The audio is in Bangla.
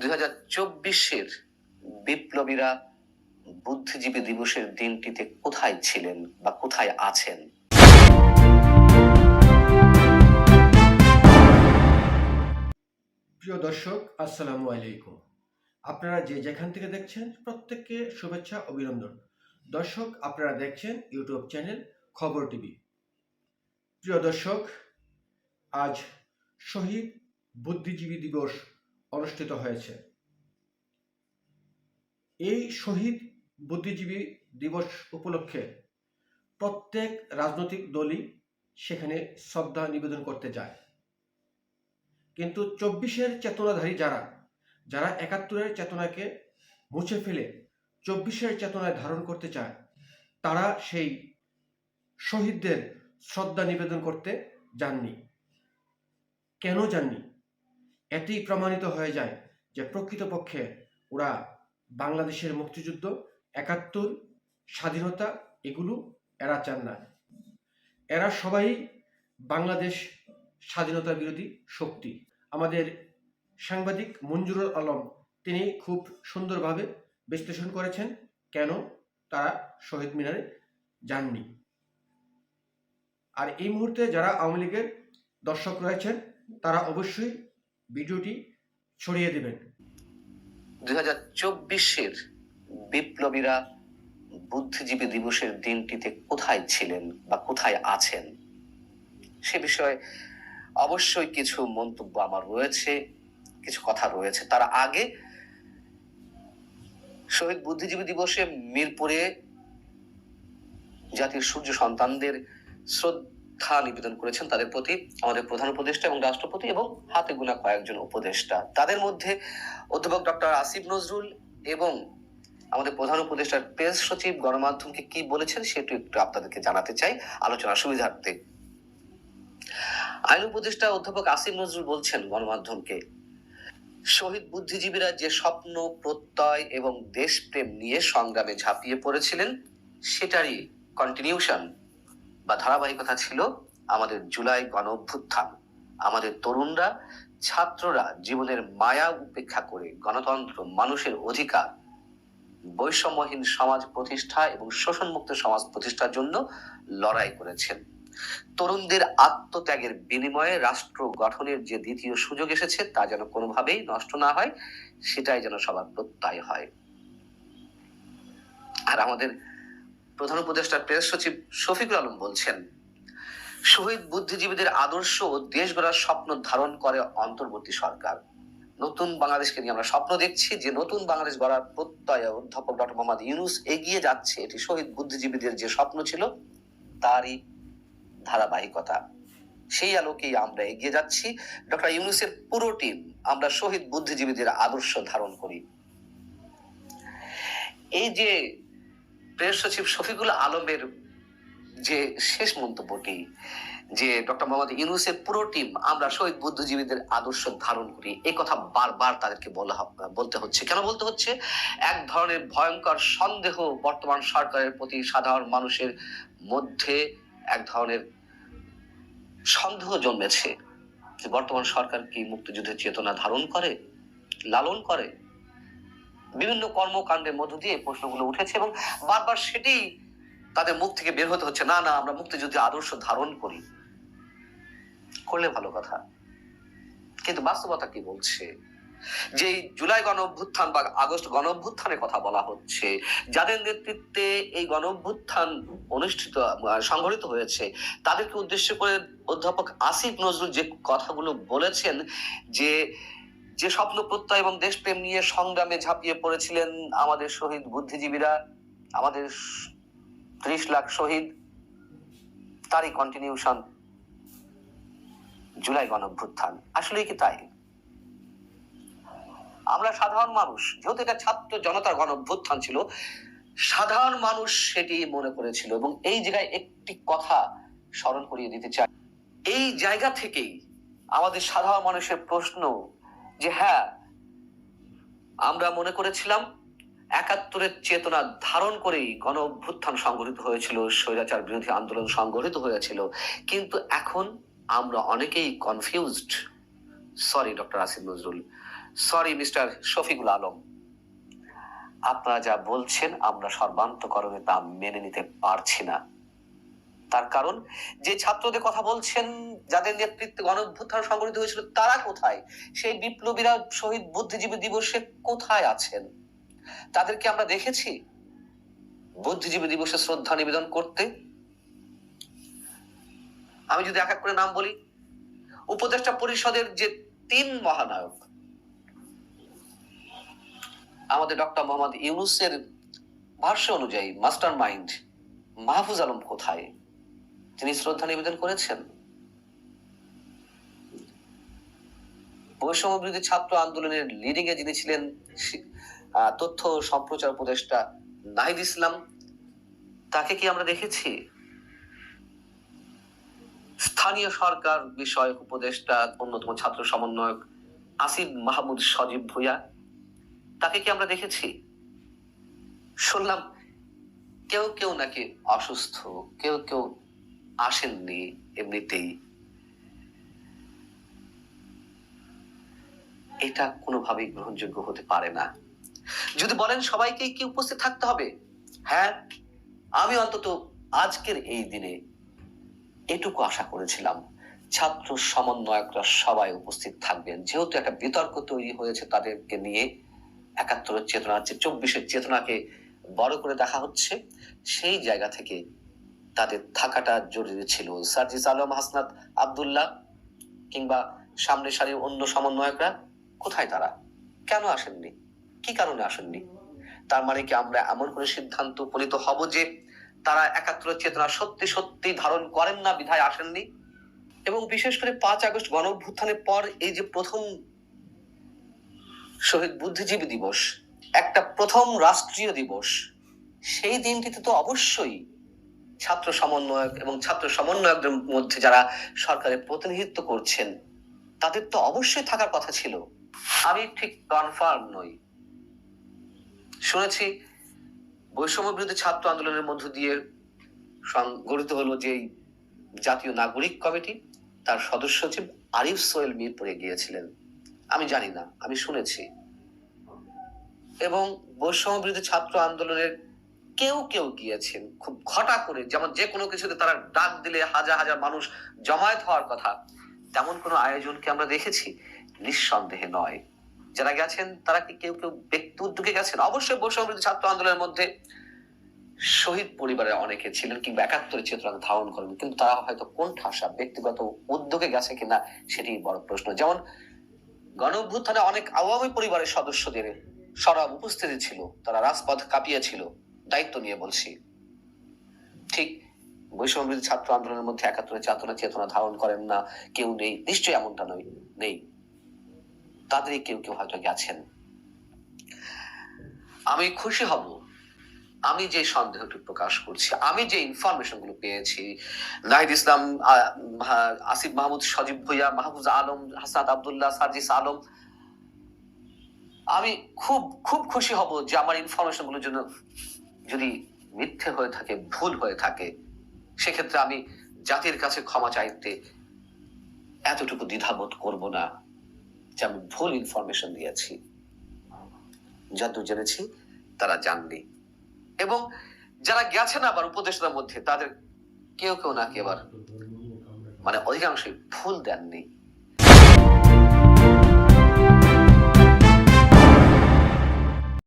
দুই চব্বিশের বিপ্লবীরা বুদ্ধিজীবী দিবসের দিনটিতে কোথায় ছিলেন বা কোথায় আছেন? প্রিয় দর্শক, আসসালামু আলাইকুম। আপনারা যে যেখান থেকে দেখছেন, প্রত্যেককে শুভেচ্ছা, অভিনন্দন। দর্শক, আপনারা দেখছেন ইউটিউব চ্যানেল খবর টিভি। প্রিয় দর্শক, আজ শহীদ বুদ্ধিজীবী দিবস অনুষ্ঠিত হয়েছে। এই শহীদ বুদ্ধিজীবী দিবস উপলক্ষে প্রত্যেক রাজনৈতিক দলই সেখানে শ্রদ্ধা নিবেদন করতে যায়। কিন্তু চব্বিশের চেতনাধারী যারা যারা একাত্তরের চেতনাকে মুছে ফেলে চব্বিশের চেতনায় ধারণ করতে চায়, তারা সেই শহীদদের শ্রদ্ধা নিবেদন করতে যাননি। কেন যাননি? এতেই প্রমাণিত হয়ে যায় যে প্রকৃতপক্ষে ওরা বাংলাদেশের মুক্তিযুদ্ধ, একাত্তর, স্বাধীনতা এগুলো এরা চান না। এরা সবাই বাংলাদেশ স্বাধীনতা বিরোধী শক্তি। আমাদের সাংবাদিক মঞ্জুরুল আলম, তিনি খুব সুন্দরভাবে বিশ্লেষণ করেছেন কেন তারা শহীদ মিনারে যাননি। আর এই মুহূর্তে যারা আওয়ামী লীগের দর্শক রয়েছেন, তারা অবশ্যই ভিডিওটি ছড়িয়ে দেবেন। দুই হাজার চব্বিশের বিপ্লবীরা বুদ্ধিজীবী দিবসের দিনটিতে কোথায় ছিলেন বা কোথায় আছেন? সে বিষয়ে অবশ্যই কিছু মন্তব্য আমার রয়েছে, কিছু কথা রয়েছে। তার আগে শহীদ বুদ্ধিজীবী দিবসে মিরপুরে জাতির সূর্য সন্তানদের শ্রদ্ধা নিবেদন করেছেন তাদের প্রতি, আমাদের প্রধান উপদেষ্টা এবং রাষ্ট্রপতি এবং হাতে গোনা কয়েকজন উপদেষ্টা। তাদের মধ্যে অধ্যাপক ডক্টর আসিফ নজরুল এবং আমাদের প্রধান উপদেষ্টার প্রেস সচিব গণমাধ্যমকে কি বলেছেন সেটা একটু আপনাদেরকে জানাতে চাই আলোচনার সুবিধার্থে। আইন উপদেষ্টা অধ্যাপক আসিফ নজরুল বলছেন গণমাধ্যমকে, শহীদ বুদ্ধিজীবীরা যে স্বপ্ন, প্রত্যয় এবং দেশপ্রেম নিয়ে সংগ্রামে ঝাঁপিয়ে পড়েছিলেন, সেটারই কন্টিনিউশন বা ধারাবাহিকতা ছিল আমাদের জুলাই গণ অভ্যুত্থান আমাদের তরুণরা, ছাত্ররা জীবনের মায়া উপেক্ষা করে গণতন্ত্র, মানুষের অধিকার, বৈষম্যহীন সমাজ প্রতিষ্ঠা এবং শোষণমুক্ত সমাজ প্রতিষ্ঠার জন্য লড়াই করেছেন। তরুণদের আত্মত্যাগের বিনিময়ে রাষ্ট্র গঠনের যে দ্বিতীয় সুযোগ এসেছে তা যেন কোনোভাবেই নষ্ট না হয়, সেটাই যেন সবার প্রত্যয় হয়। আর আমাদের প্রধান উপদেষ্টা প্রেস সচিব শফিকুল আলম বলছেন, শহীদ বুদ্ধিজীবীদের আদর্শ ও দেশ গড়ার স্বপ্ন ধারণ করে অন্তর্বর্তী সরকার। নতুন বাংলাদেশকে নিয়ে আমরা স্বপ্ন দেখছি যে নতুন বাংলাদেশ গড়ার প্রত্যয় অধ্যাপক ডক্টর মোহাম্মদ ইউনুস এগিয়ে যাচ্ছে। এটি শহীদ বুদ্ধিজীবীদের যে স্বপ্ন ছিল, তারই ধারাবাহিকতা। সেই আলোকেই আমরা এগিয়ে যাচ্ছি। ডক্টর ইউনুসের পুরো টিম, আমরা শহীদ বুদ্ধিজীবীদের আদর্শ ধারণ করি। এই যে প্রেস সচিব শফিকুল আলমের যে শেষ মন্তব্যটি, যে ডক্টর মোহাম্মদ ইউনুসের পুরো টিম, আমরা শহীদ বুদ্ধিজীবীদের আদর্শ ধারণ করি এই কথা বারবার তাদেরকে বলা বলতে হচ্ছে। কেন বলতে হচ্ছে? এক ধরনের ভয়ঙ্কর সন্দেহ বর্তমান সরকারের প্রতি সাধারণ মানুষের মধ্যে এক ধরনের সন্দেহ জন্মেছে যে বর্তমান সরকার কি মুক্তিযুদ্ধের চেতনা ধারণ করে, লালন করে? বিভিন্ন কর্মকাণ্ডের মধ্য দিয়ে প্রশ্নগুলো উঠেছে এবং বারবার সেটি তাদের মুখ থেকে বের হতে হচ্ছে। না না, আমরা মুক্তিযুদ্ধের আদর্শ ধারণ করি। করলে ভালো কথা। কিন্তু বাস্তবতা কি বলছে? যে জুলাই গণ অভ্যুত্থান বা আগস্ট গণ অভ্যুত্থানের কথা বলা হচ্ছে, যাদের নেতৃত্বে এই গণ অভ্যুত্থান অনুষ্ঠিত, সংঘটিত হয়েছে, তাদেরকে উদ্দেশ্য করে অধ্যাপক আসিফ নজরুল যে কথাগুলো বলেছেন, যে যে স্বপ্ন প্রত্যয় এবং দেশপ্রেম নিয়ে সংগ্রামে ঝাঁপিয়ে পড়েছিলেন আমাদের শহীদ বুদ্ধিজীবীরা, আমাদের ত্রিশ লাখ শহীদ, তারই কন্টিনিউশন জুলাই গণ অভ্যুত্থান আসলে কি তাই? আমরা সাধারণ মানুষ, যেহেতু এটা ছাত্র জনতার গণ অভ্যুত্থান ছিল, সাধারণ মানুষ সেটি মনে করেছিল এবং এই জায়গায় একটি কথা স্মরণ করিয়ে দিতে চাই। এই জায়গা থেকেই আমাদের সাধারণ মানুষের প্রশ্ন যে হ্যাঁ আমরা মনে করেছিলাম একাত্তরের চেতনা ধারণ করেই গণ অভ্যুত্থান সংগঠিত হয়েছিল, স্বৈরাচার বিরোধী আন্দোলন সংগঠিত হয়েছিল। কিন্তু এখন আমরা অনেকেই confused sorry doctor Asif Nazrul sorry mister Shafiqul Alam. আপনারা যা বলছেন আমরা সর্বান্তকরণে তা মেনে নিতে পারছি না। তার কারণ, যে ছাত্রদের কথা বলছেন, যাদের নেতৃত্বে গণভ্যুত্থান সংগঠিত হয়েছিল, তারা কোথায়? সেই বিপ্লবীরা শহীদ বুদ্ধিজীবী দিবসে কোথায় আছেন? তাদেরকে আমরা দেখেছি? বুদ্ধিজীবী দিবসে শ্রদ্ধা নিবেদন করতে? আমি যদি এক এক করে নাম বলি, উপদেষ্টা পরিষদের যে তিন মহানায়ক, আমাদের ডক্টর মোহাম্মদ ইউনুসের ভাষ্য অনুযায়ী মাস্টার মাইন্ড মাহফুজ আলম কোথায়? তিনি শ্রদ্ধা নিবেদন করেছেন? বৈষম্য বিরোধী ছাত্র আন্দোলনের লিডিং এ যিনি ছিলেন তথ্য সম্প্রচার উপদেষ্টা নাহিদ ইসলাম, তাকে কি আমরা দেখেছি? স্থানীয় সরকার বিষয়ক উপদেষ্টা, অন্যতম ছাত্র সমন্বয়ক আসিফ মাহমুদ সজীব ভুইয়া, তাকে কি আমরা দেখেছি? শুনলাম, কেউ কেউ নাকি অসুস্থ, কেউ কেউ আসেননি এমনিতেই। এটা কোনোভাবেই গ্রহণযোগ্য হতে পারে না। যদি বলেন সবাইকে কি উপস্থিত থাকতে হবে? হ্যাঁ আমি অন্তত আজকের এই দিনে এটুকু আশা করেছিলাম, ছাত্র সমন্বয়করা সবাই উপস্থিত থাকবেন। যেহেতু একটা বিতর্ক তৈরি হয়েছে তাদেরকে নিয়ে, একাত্তরের চেতনা চব্বিশের চেতনাকে বড় করে দেখা হচ্ছে, সেই জায়গা থেকে তাদের থাকাটা জরুরি ছিল। সার্জিস আলম, হাসনাত আব্দুল্লাহ কিংবা সামনে সারির অন্য সমন্বয়করা, কোথায় তারা? কেন আসেননি? কি কারণে আসেননি? তার মানে কি আমরা এমন করে সিদ্ধান্ত উপনীত হব যে তারা একাত্তরের চেতনা সত্যি সত্যি ধারণ করেন না, বিধায় আসেননি? এবং বিশেষ করে পাঁচ আগস্ট গণ অভ্যুত্থানের পর এই যে প্রথম শহীদ বুদ্ধিজীবী দিবস, একটা প্রথম রাষ্ট্রীয় দিবস, সেই দিনটিতে তো অবশ্যই ছাত্র সমন্বয়ক এবং ছাত্র সমন্বয়কদের মধ্যে যারা সরকারের প্রতিনিধিত্ব করছেন, তাদের তো অবশ্যই থাকার কথা ছিল। আমি ঠিক কনফার্ম নই। শুনেছি বৈষম্য বিরোধী ছাত্র আন্দোলনের মধ্য দিয়ে সং- গঠিত হলো যে জাতীয় নাগরিক কমিটি, তার সদস্য সচিব আরিফ সোহেল মিরপুরে গিয়েছিলেন। আমি জানি না, আমি শুনেছি। এবং বৈষম্য বিরোধী ছাত্র আন্দোলনের কেউ কেউ গিয়েছেন খুব ঘটা করে, যেমন যে কোনো কিছুতে তারা ডাক দিলে হাজার হাজার মানুষ জমায়েত হওয়ার কথা, তেমন কোনো আয়োজনকে আমরা দেখেছি? নিঃসন্দেহে নয়। যারা গেছেন, তারা কি কেউ কেউ ব্যক্তি উদ্যোগে গেছেন? অবশ্যই বৈষম্য ছাত্র আন্দোলনের মধ্যে শহীদ পরিবারের অনেকে ছিলেন কিংবা একাত্তরের চেতনা ধারণ করেন, কিন্তু তারা হয়তো কোন ঠাসা ব্যক্তিগত উদ্যোগে গেছে কিনা সেটি বড় প্রশ্ন। যেমন গণ অনেক আওয়ামী পরিবারের সদস্যদের সরব উপস্থিতি ছিল, তারা রাজপথ কাঁপিয়েছিল। দায়িত্ব নিয়ে বলছি। ঠিক বৈষম্য ছাত্র আন্দোলনের মধ্যে একাত্তরের চেতনা চেতনা ধারণ করেন না, কেউ নেই, নিশ্চয়ই এমনটা নয়, নেই। তাদেরই কেউ কেউ হয়তো গেছেন। আমি খুশি হব, আমি যে সন্দেহটি প্রকাশ করছি, আমি যে ইনফরমেশনগুলো পেয়েছি, নাহিদ ইসলাম আসিফ মাহমুদ, সজীব ভুইয়া, মাহফুজ আলম, হাসান আবদুল্লাহ, সার্জিস আলম, আমি খুব খুব খুশি হব যে আমার ইনফরমেশনগুলোর জন্য যদি মিথ্যে হয়ে থাকে, ভুল হয়ে থাকে, সেক্ষেত্রে আমি জাতির কাছে ক্ষমা চাইতে এতটুকু দ্বিধাবোধ করব না যে আমি ভুল ইনফরমেশন দিয়েছি। যতদূর জেনেছি, তারা জাননি। এবং যারা গেছেন আবার উপদেষ্টার মধ্যে, তাদের কেউ কেউ নাকি আবার মানে অধিকাংশই ফুল দেননি।